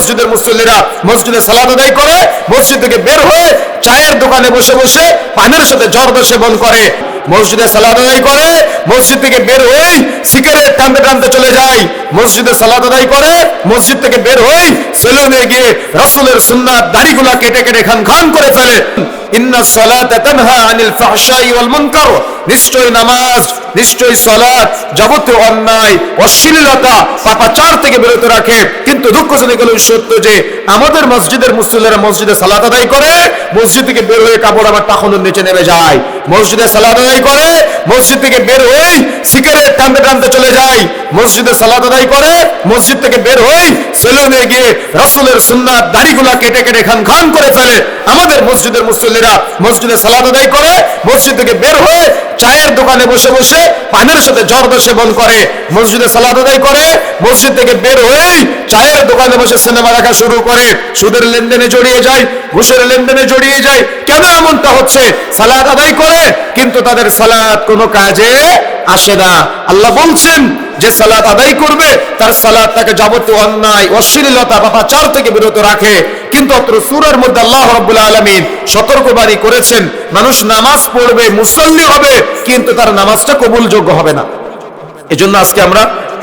মসজিদের মুসল্লিরা মসজিদে সালাদ আদায় করে, মসজিদ থেকে বের হয়ে চায়ের দোকানে বসে বসে পানের সাথে জর্দ সেবন করে। মসজিদে সালাদ আদায় করে, মসজিদ থেকে বের হয়ে সিগারেট টানতে টানতে চলে যায়। মসজিদে সালাদ আদায় করে, মসজিদ থেকে বের হয়ে সেলুনে গিয়ে রাসুলের সুন্নাত দাড়িগুলা কেটে কেটে খান খান করে ফেলে। আমাদের মসজিদের মসজিদে সালাত আদায় করে, মসজিদ থেকে বের হয়ে কাপড় আমার টাকানোর নিচে নেমে যায়। মসজিদে সালাত আদায় করে, মসজিদ থেকে বের সিগারেট টানতে টানতে চলে যায়। মসজিদে সালাত আদায় করে, মসজিদ থেকে বের হই সেলুনে গিয়ে রাসূলের সুন্নাত দাড়িগুলা কেটে কেটে খান খান করে ফেলে। আমাদের মসজিদের মুসল্লিরা মসজিদে সালাদ আদায় করে, মসজিদ থেকে বের হয়ে চায়ের দোকানে বসে বসে পানের সাথে জর্দ সেবন করে। মসজিদে সালাদ আদায় করে, মসজিদ থেকে বের হয়েই চায়ের দোকানে বসে সিনেমা দেখা শুরু করে। সুদের লেনদেনে জড়িয়ে যায়, ঘুষের লেনদেনে জড়িয়ে যায়। কেন এমনটা হচ্ছে সালাত আদায় করে, কিন্তু তাদের সালাত কোনো কাজে আসে না। আল্লাহ বলছেন যে সালাত আদায় করবে, তার সালাত তাকে যাবতীয় অন্যায়, অশ্লীলতা বা পাচার থেকে বিরত রাখে। কিন্তু অত্র সুরের মধ্যে আল্লাহ রাব্বুল আলামিন সতর্কবাণী করেছেন, মানুষ নামাজ পড়বে, মুসল্লি হবে, কিন্তু তার নামাজটা কবুলযোগ্য হবে না। এজন্য আজকে আমরা